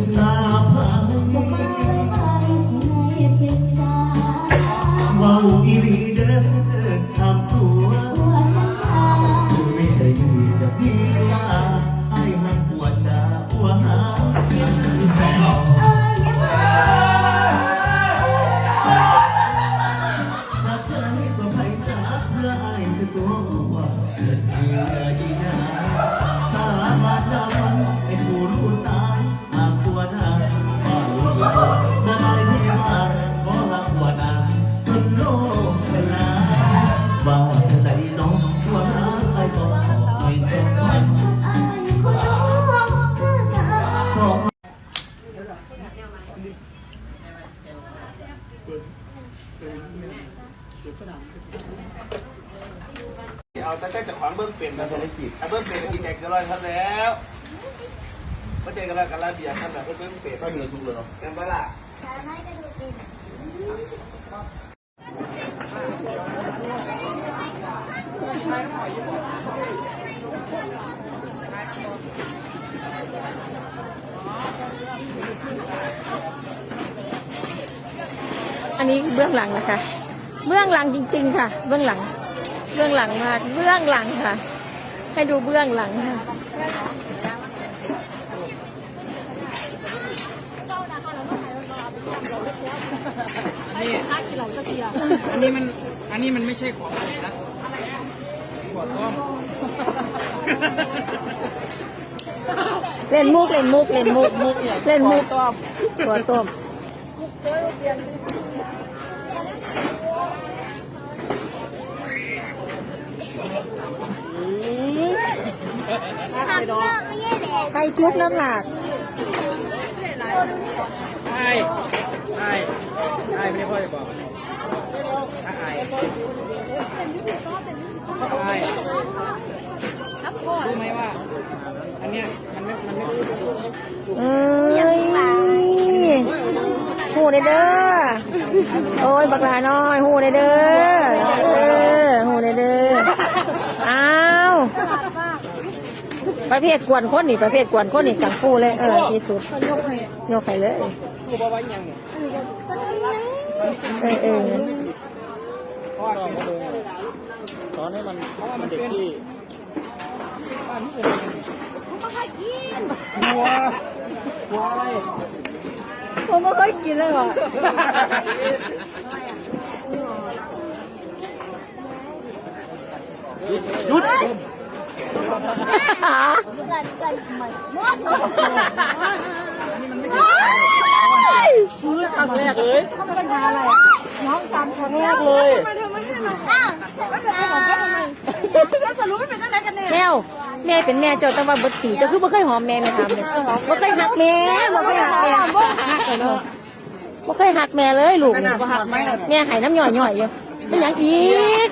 กษาพาจะขอไปสิให้ปรึกษาเว้าอีหลีเด้อทำตัวไม่ใจดีจะพี่ ว่าจะได้น้องว่าไอ้ต้องขอไม่จบมันเอ้ยคนรู้คือเธอสองเอาแต่แต่จะขวางเบิ้งเป็นนะธุรกิจเบิ้งเป็นดีใจกันร้อยท่านแล้วเมื่อเจกันแล้วกันล้วเบียร์ท่านแบบเบิ้งเป็นก็อยู่ทุกเลยเนาะกันเมื่อล่ะชาน้อยก็ดูเป็น อันนี้เบื้องหลังนะคะ เบื้องหลังจริง ๆ ค่ะ เบื้องหลัง เบื้องหลังมาก เบื้องหลังค่ะ ให้ดูเบื้องหลังค่ะอันนี้มันอันนี้มันไม่ใช่ของอะไรนะขวดต้มเล่นมุกเล่นมุกเล่นมุกมุกเล่นมุกต้มหัวต้มใครจุ๊บน้ำหนักใช่ใช่ใช่ไม่ได้พ่อจะบอกถ้าอายใช่รู้ไหมว่า อันเนี้ยมันไม่ มันไม่เอ้ยหูเด้อเด้อโอ้ย บักหลาน้อยหูเด้อเด้อเออหูเด้อเด้ออ้าว ประเภทกวนคนนี่ประเภทกวนคนนี่สังฟูเลยเออที่สุดยกไปเลยกูบอกว่าอย่างเนี่ยเออเออพ่อสอนให้มันเพราะว่ามันเด็กที่หัวหัวอะไรผมไม่ค่อยกินเลยหรอหยุดหาเกิด ม่หมดพื้นครั้งแรกเลยน้องตามครั้งแรกเลยอ้าวแมวแม่เป็นแม่เจ้าแต่ว่าบดสีเจ้าคือบ่เคยหอมแม่แม่ทำเลยบ่เคยหักแม่บ่เคยหักแม่บ่เคยหักแม่เลยลูกแม่หายน้ำหย่อยหย่อยๆอยู่ เป็นหยังอีก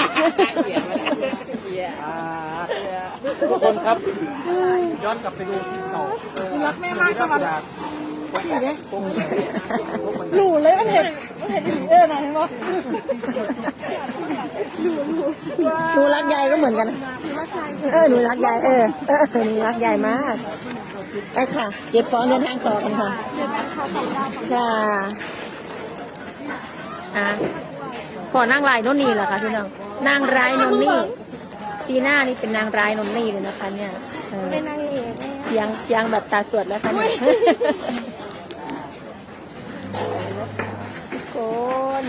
ทุกคนครับ ย้อนกลับไปดูคลิปเก่ารักแม่มากก็มาหนูเลยมันเห็นมันเห็นเออไหนเห็นบ่หนูรักยายก็เหมือนกัน เออหนูรักยายเออเออหนูรักยายมากไปค่ะ เก็บของเดินทางต่อกันค่ะค่ะอะ ขอนั่งรายโน่นนี่แหละค่ะพี่น้องนางร้ายนนนี่ปีหน้านี่เป็นนางร้ายนนนี่เลยนะคะเนี่ยเออเสียงเสียงแบบตาสวดแล้วค่ะเนี่ยทุกคน